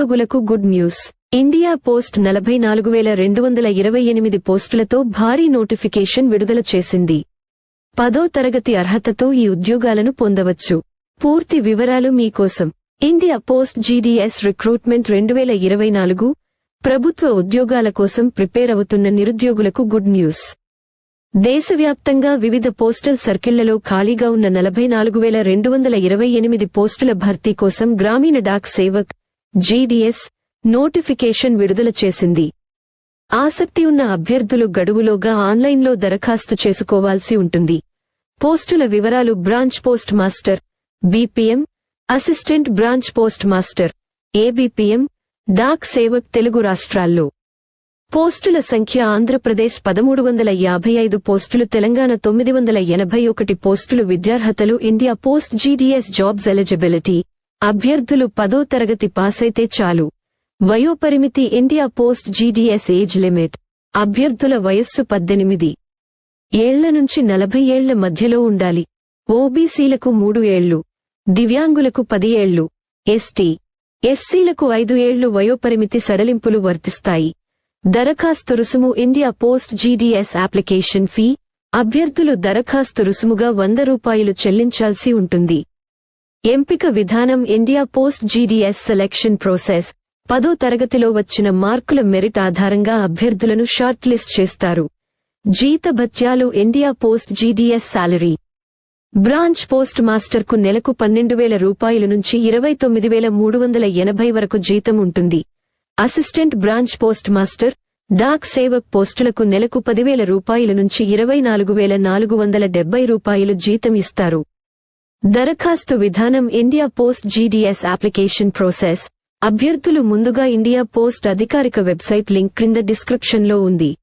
ఉద్యోగులకు good news. India post నలభై నాలుగు వేల రెండు వందల ఇరవై ఎనిమిది పోస్టులతో భారీ నోటిఫికేషన్ విడుదల చేసింది. పదో తరగతి అర్హతతో ఈ ఉద్యోగాలను పొందవచ్చు. పూర్తి వివరాలు మీకోసం. ఇండియా పోస్ట్ జీడీఎస్ రిక్రూట్మెంట్ రెండు వేల ఇరవై నాలుగు ప్రభుత్వ ఉద్యోగాల కోసం ప్రిపేర్ అవుతున్న నిరుద్యోగులకు గుడ్ న్యూస్. దేశవ్యాప్తంగా వివిధ పోస్టల్ సర్కిళ్ళలో ఖాళీగా ఉన్న నలభై నాలుగు వేల రెండు వందల ఇరవై ఎనిమిది పోస్టుల భర్తీ కోసం గ్రామీణ డాక్ సేవక్ జీడీఎస్ నోటిఫికేషన్ విడుదల చేసింది. ఆసక్తి ఉన్న అభ్యర్థులు గడువులోగా ఆన్లైన్లో దరఖాస్తు చేసుకోవాల్సి ఉంటుంది. పోస్టుల వివరాలు branch post master BPM assistant branch post master ABPM Dak Sevak Telugu రాష్ట్రాల్లో. పోస్టుల సంఖ్య ఆంధ్రప్రదేశ్ పదమూడు వందల యాభై ఐదు పోస్టులు తెలంగాణ తొమ్మిది వందల ఎనభై ఒకటి పోస్టులు విద్యార్హతలు India post GDS jobs eligibility అభ్యర్థులు పదో తరగతి పాసైతే చాలు. వయోపరిమితి India post GDS age limit. అభ్యర్థుల వయస్సు పద్దెనిమిది. ఏళ్ళ నుంచి నలభై ఏళ్ళ మధ్యలో ఉండాలి. ఓబీసీలకు మూడు ఏళ్ళు. దివ్యాంగులకు పది ఏళ్ళు. ఎస్టీ ఎస్సీలకు ఐదు ఏళ్ళు వయోపరిమితి సడలింపులు వర్తిస్తాయి. దరఖాస్తు రుసుము India post GDS application fee. అభ్యర్థులు దరఖాస్తు రుసుముగా వంద రూపాయలు చెల్లించాల్సి ఉంటుంది. ఎంపిక విధానం India post GDS selection process పదో తరగతిలో వచ్చిన మార్కుల మెరిట్ ఆధారంగా అభ్యర్థులను షార్ట్ లిస్ట్ చేస్తారు జీతభత్యాలు India post GDS salary branch post మాస్టర్కు నెలకు పన్నెండు వేల రూపాయల నుంచి ఇరవై తొమ్మిది వేల మూడు వందల ఎనభై వరకు జీతం ఉంటుంది. Assistant branch post master Dak Sevak పోస్టులకు నెలకు పదివేల రూపాయల నుంచి ఇరవై నాలుగు వేల నాలుగు వందల డెబ్బై రూపాయలు జీతం ఇస్తారు. దరఖాస్తు విధానం India post GDS application process. అభ్యర్థులు ముందుగా ఇండియా పోస్ట్ అధికారిక వెబ్సైట్ లింక్ క్రింద డిస్క్రిప్షన్లో ఉంది.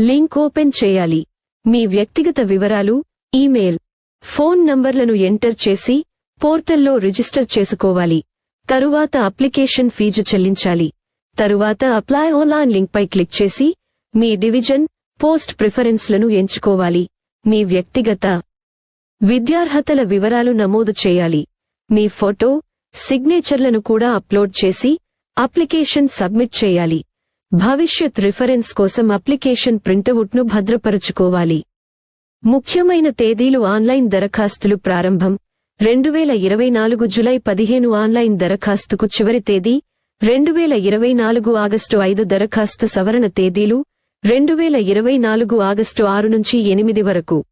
లింక్ ఓపెన్ చేయాలి. మీ వ్యక్తిగత వివరాలు ఈమెయిల్ ఫోన్ నంబర్లను ఎంటర్ చేసి పోర్టల్లో రిజిస్టర్ చేసుకోవాలి. తరువాత అప్లికేషన్ ఫీజు చెల్లించాలి. తరువాత అప్లై ఆన్లైన్ లింక్పై క్లిక్ చేసి మీ డివిజన్ పోస్ట్ ప్రిఫరెన్స్లను ఎంచుకోవాలి. మీ వ్యక్తిగత విద్యార్హతల వివరాలు నమోదు చేయాలి. మీ ఫోటో సిగ్నేచర్లను కూడా అప్లోడ్ చేసి అప్లికేషన్ సబ్మిట్ చేయాలి. భవిష్యత్ రిఫరెన్స్ కోసం అప్లికేషన్ ప్రింటవుట్ను భద్రపరుచుకోవాలి. ముఖ్యమైన తేదీలు ఆన్లైన్ దరఖాస్తులు ప్రారంభం. రెండు వేల ఇరవై నాలుగు జులై పదిహేను ఆన్లైన్ దరఖాస్తుకు చివరి తేదీ. రెండు వేల ఇరవై నాలుగు ఆగస్టు ఐదు దరఖాస్తు సవరణ తేదీలు. రెండు వేల ఇరవై నాలుగు ఆగస్టు ఆరు నుంచి ఎనిమిది వరకు.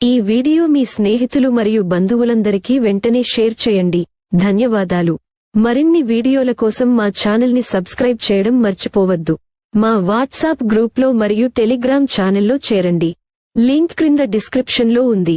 ఈ వీడియో మీ స్నేహితులు మరియు బంధువులందరికీ వెంటనే షేర్ చేయండి. ధన్యవాదాలు. మరిన్ని వీడియోల కోసం మా ఛానల్ని సబ్స్క్రైబ్ చేయడం మర్చిపోవద్దు. మా వాట్సాప్ గ్రూప్లో మరియు టెలిగ్రామ్ ఛానల్లో చేరండి. లింక్ క్రింద డిస్క్రిప్షన్లో ఉంది.